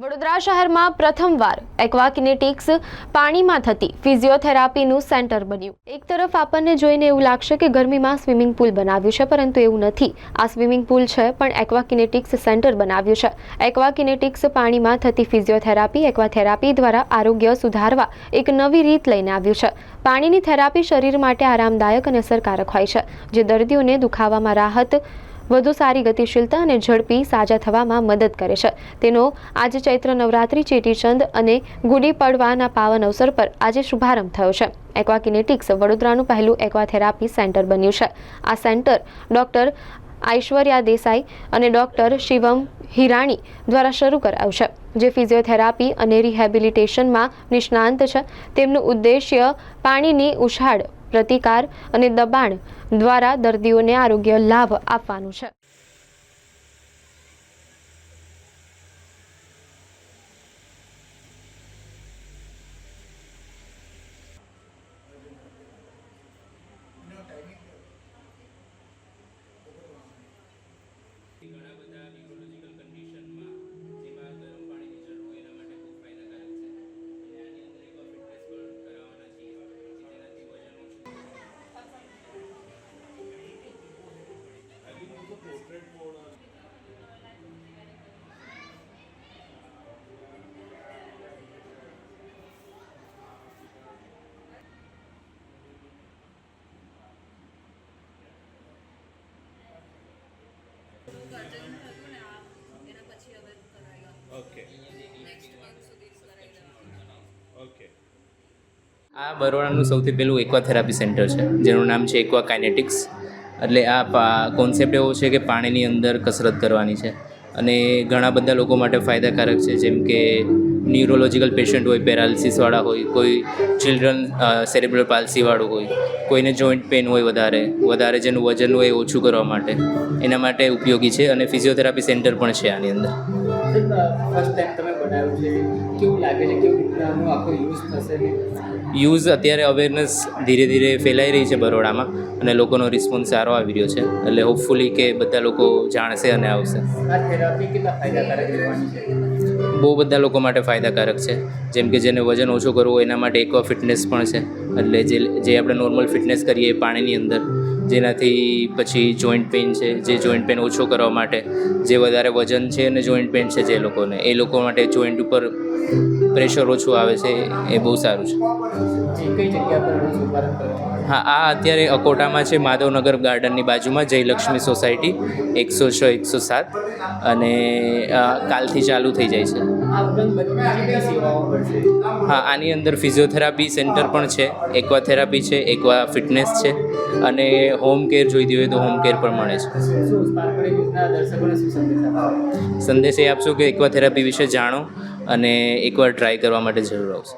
વડોદરા શહેરમાં પ્રથમવાર એક્વાકિનેટિક્સ પાણીમાં થતી ફિઝિયોથેરાપીનું સેન્ટર બન્યું. એક તરફ આપણને જોઈને એવું લાગશે કે ગરમીમાં સ્વિમિંગ પુલ બનાવ્યું છે, પરંતુ એવું નથી. આ સ્વિમિંગ પુલ છે, પણ એક્વાકિનેટિક્સ સેન્ટર બનાવ્યું છે. એક્વાકિનેટિક્સ પાણીમાં થતી ફિઝિયોથેરાપી એક્વાથેરાપી દ્વારા આરોગ્ય સુધારવા એક નવી રીત લઈને આવ્યું છે. પાણીની થેરાપી શરીર માટે આરામદાયક અને અસરકારક હોય છે, જે દર્દીઓને દુખાવામાં રાહત વધુ સારી ગતિશીલતા અને ઝડપી સાજા થવામાં મદદ કરે છે. તેનો આજે ચૈત્ર નવરાત્રિ, ચેટીચંદ અને ગુડી પડવાના પાવન અવસર પર આજે શુભારંભ થયો છે. એક્વાકિનેટિક્સ વડોદરાનું પહેલું એક્વાથેરાપી સેન્ટર બન્યું છે. આ સેન્ટર ડૉક્ટર ઐશ્વર્યા દેસાઈ અને ડૉક્ટર શિવમ હિરાણી દ્વારા શરૂ કરાયું છે, જે ફિઝિયોથેરાપી અને રિહેબિલિટેશનમાં નિષ્ણાંત છે. તેમનું ઉદ્દેશ્ય પાણીની ઉછાળ પ્રતિકાર અને દબાણ દ્વારા દર્દીઓને આરોગ્ય લાભ આપવાનું છે. ઓકે ઓકે આ બરોડાનું સૌથી પહેલું એક્વા થેરાપી સેન્ટર છે જેનું નામ છે એક્વા કાઇનેટિક્સ એટલે આ કોન્સેપ્ટ એવો છે કે પાણીની અંદર કસરત કરવાની છે. અને ઘણા બધા લોકો માટે ફાયદાકારક છે જેમ કે ન્યુરોલોજિકલ પેશન્ટ હોય પેરાલિસિસવાળા હોય કોઈ ચિલ્ડ્રન સેરેબ્રલ પાલ્સીવાળું હોય કોઈને જોઈન્ટ પેન હોય વધારે વધારે જેનું વજન હોય એ ઓછું કરવા માટે. એના માટે ઉપયોગી છે અને ફિઝિયોથેરાપી સેન્ટર પણ છે આની અંદર. ફર્સ્ટ ટાઈમ તમે બનાવ્યું છે. કેવું લાગે છે? કેવી રીતના આખો યુઝ થશે? યુઝ અત્યારે અવેરનેસ ધીરે ધીરે ફેલાઈ રહી છે બરોડામાં અને લોકોનો રિસ્પોન્સ સારો આવી રહ્યો છે. એટલે હોપફુલી કે બધા લોકો જાણશે અને આવશે. આ થેરાપી કેટલા ફાયદાકારક રહેવાની છે? બહુ બધા લોકો માટે ફાયદાકારક છે. જેમ કે જેને વજન ઓછું કરવું એના માટે એકવા ફિટનેસ પણ છે. એટલે જે જે આપણે નોર્મલ ફિટનેસ કરીએ પાણીની અંદર. જેનાથી પછી જોઈન્ટ પેઇન છે, જે જોઈન્ટ પેઇન ઓછો કરવા માટે જે વધારે વજન છે અને જોઈન્ટ પેઇન છે જે લોકોને, એ લોકો માટે જોઈન્ટ ઉપર પ્રેશર ઓછું આવે છે એ બહુ સારું છે. હા આ અત્યારે અકોટામાં છે માધવનગર ગાર્ડનની બાજુમાં જયલક્ષ્મી સોસાયટી એકસો છ એકસો સાત અને કાલથી ચાલુ થઈ જાય છે. હા આની અંદર ફિઝિયોથેરાપી સેન્ટર પણ છે એકવા થેરાપી છે એક્વા ફિટનેસ છે અને હોમ કેર જોઈતી હોય તો હોમ કેર પણ મળે છે. સંદેશ એ આપશો કે એકવા થેરાપી વિશે જાણો અને એકવાર ટ્રાય કરવા માટે જરૂર આવશે.